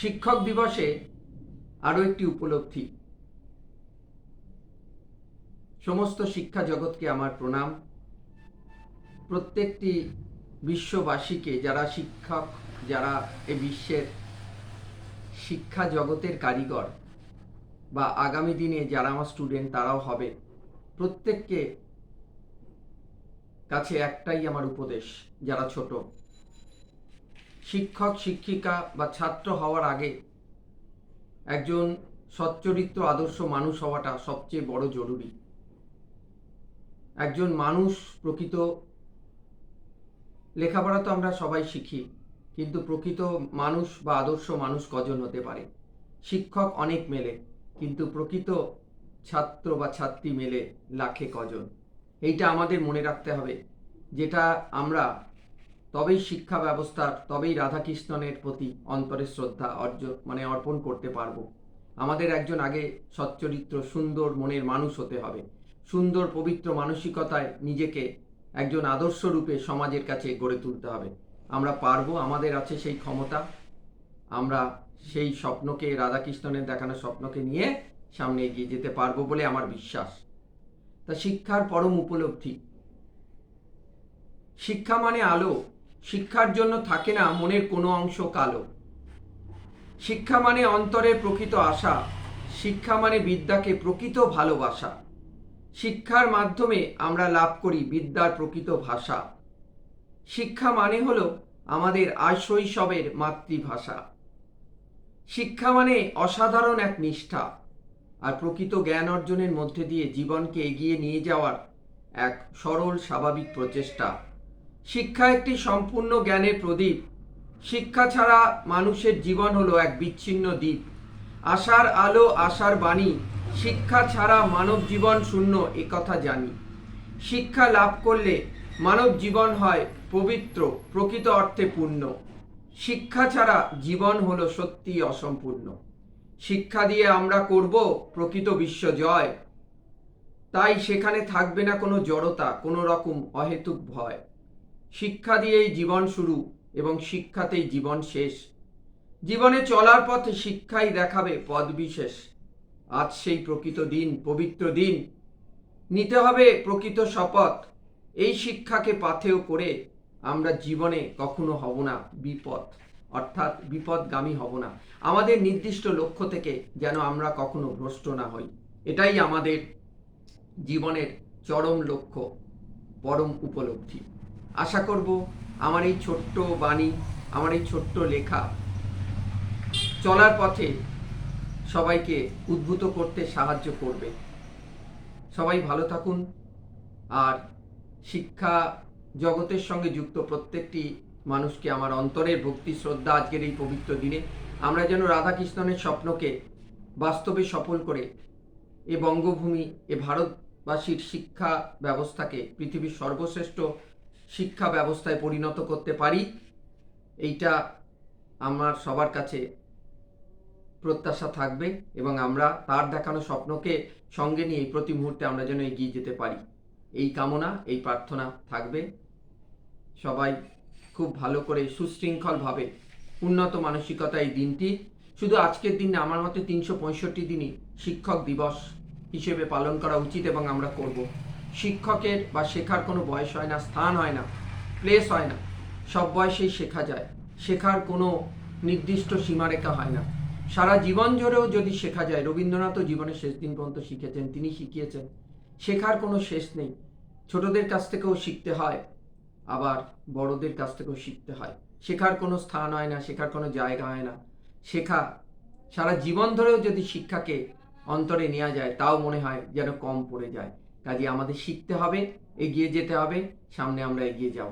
শিক্ষক দিবসে আরও একটি উপলব্ধি। সমস্ত শিক্ষা জগৎকে আমার প্রণাম। প্রত্যেকটি বিশ্ববাসীকে যারা শিক্ষক, যারা এ বিশ্বের শিক্ষা জগতের কারিগর বা আগামী দিনে যারা আমার স্টুডেন্ট তারাও হবে, প্রত্যেককে কাছে একটাই আমার উপদেশ, যারা ছোট। শিক্ষক, শিক্ষিকা বা ছাত্র হওয়ার আগে একজন সচ্চরিত্র আদর্শ মানুষ হওয়াটা সবচেয়ে বড় জরুরি। একজন মানুষ প্রকৃত, লেখাপড়া তো আমরা সবাই শিখি, কিন্তু প্রকৃত মানুষ বা আদর্শ মানুষ কজন হতে পারে? শিক্ষক অনেক মেলে, কিন্তু প্রকৃত ছাত্র বা ছাত্রী মেলে লাখে কজন? এইটা আমাদের মনে রাখতে হবে, যেটা আমরা তবেই শিক্ষা ব্যবস্থার, তবেই রাধাকৃষ্ণনের প্রতি অন্তরে শ্রদ্ধা অর্জ মানে অর্পণ করতে পারব। আমাদের একজন আগে সচ্চরিত্র, সুন্দর মনের মানুষ হতে হবে। সুন্দর, পবিত্র মানসিকতায় নিজেকে একজন আদর্শ রূপে সমাজের কাছে গড়ে তুলতে হবে। আমরা পারব, আমাদের আছে সেই ক্ষমতা। আমরা সেই স্বপ্নকে, রাধাকৃষ্ণনের দেখানো স্বপ্নকে নিয়ে সামনে এগিয়ে যেতে পারব বলে আমার বিশ্বাস। তা শিক্ষার পরম উপলব্ধি। শিক্ষা মানে আলো। শিক্ষার জন্য থাকে না মনের কোনো অংশ কালো। শিক্ষা মানে অন্তরের প্রকৃত আশা, শিক্ষা মানে বিদ্যাকে প্রকৃত ভালোবাসা। শিক্ষার মাধ্যমে আমরা লাভ করি বিদ্যার প্রকৃত ভাষা। শিক্ষা মানে হলো আমাদের আশৈশবের মাতৃভাষা। শিক্ষা মানে অসাধারণ এক নিষ্ঠা আর প্রকৃত জ্ঞান অর্জনের মধ্যে দিয়ে জীবনকে এগিয়ে নিয়ে যাওয়ার এক সরল, স্বাভাবিক প্রচেষ্টা। শিক্ষা একটি সম্পূর্ণ জ্ঞানের প্রদীপ। শিক্ষা ছাড়া মানুষের জীবন হলো এক বিচ্ছিন্ন দ্বীপ। আশার আলো, আশার বাণী, শিক্ষা ছাড়া মানব জীবন শূন্য এ কথা জানি। শিক্ষা লাভ করলে মানব জীবন হয় পবিত্র, প্রকৃত অর্থে পূর্ণ। শিক্ষা ছাড়া জীবন হলো সত্যি অসম্পূর্ণ। শিক্ষা দিয়ে আমরা করব প্রকৃত বিশ্ব জয়। তাই সেখানে থাকবে না কোনো জড়তা, কোনো রকম অহেতুক ভয়। শিক্ষা দিয়েই জীবন শুরু এবং শিক্ষাতেই জীবন শেষ। জীবনে চলার পথে শিক্ষাই দেখাবে পদ বিশেষ। আজ সেই প্রকৃত দিন, পবিত্র দিন। নিতে হবে প্রকৃত শপথ। এই শিক্ষাকে পাথেয় করে আমরা জীবনে কখনো হব না বিপদ, অর্থাৎ বিপদগামী হব না। আমাদের নির্দিষ্ট লক্ষ্য থেকে যেন আমরা কখনো ভ্রষ্ট না হই। এটাই আমাদের জীবনের চরম লক্ষ্য, পরম উপলব্ধি। আশা করব আমার এই ছোট্ট বাণী, আমার এই ছোট্ট লেখা চলার পথে সবাইকে উদ্ভূত করতে সাহায্য করবে। সবাই ভালো থাকুন। আর শিক্ষা জগতের সঙ্গে যুক্ত প্রত্যেকটি মানুষকে আমার অন্তরের ভক্তি, শ্রদ্ধা আজকের এই পবিত্র দিনে। আমরা যেন রাধাকৃষ্ণনের স্বপ্নকে বাস্তবে সফল করে এ বঙ্গভূমি, এ ভারতবাসীর শিক্ষা ব্যবস্থাকে পৃথিবীর সর্বশ্রেষ্ঠ শিক্ষা ব্যবস্থায় পরিণত করতে পারি, এইটা আমার সবার কাছে প্রত্যাশা থাকবে এবং আমরা তার দেখানো স্বপ্নকে সঙ্গে নিয়ে প্রতি মুহূর্তে আমরা যেন এগিয়ে যেতে পারি। এই কামনা, এই প্রার্থনা থাকবে। সবাই খুব ভালো করে সুশৃঙ্খলভাবে উন্নত মানসিকতা এই দিনটি। শুধু আজকের দিন আমার মতে তিনশো পঁয়ষট্টি দিনই শিক্ষক দিবস হিসেবে পালন করা উচিত এবং আমরা করব। শিক্ষকের বা শেখার কোনো বয়স হয় না, স্থান হয় না প্লেস হয় না, সব বয়সেই শেখা যায়। শেখার কোনো নির্দিষ্ট সীমারেখা হয় না। সারা জীবন জুড়েও যদি শেখা যায় রবীন্দ্রনাথও জীবনের শেষ দিন পর্যন্ত শিখেছেন, তিনি শিখিয়েছেন। শেখার কোনো শেষ নেই। ছোটদের কাছ থেকেও শিখতে হয়, আবার বড়দের কাছ থেকেও শিখতে হয়। শেখার কোনো স্থান হয় না, শেখার কোনো জায়গা হয় না। শেখা, সারা জীবন ধরেও যদি শিক্ষাকে অন্তরে নেওয়া যায়, তাও মনে হয় যেন কম পড়ে যায়। কাজে আমাদের শিখতে হবে এগিয়ে যেতে হবে সামনে আমরা এগিয়ে যাব।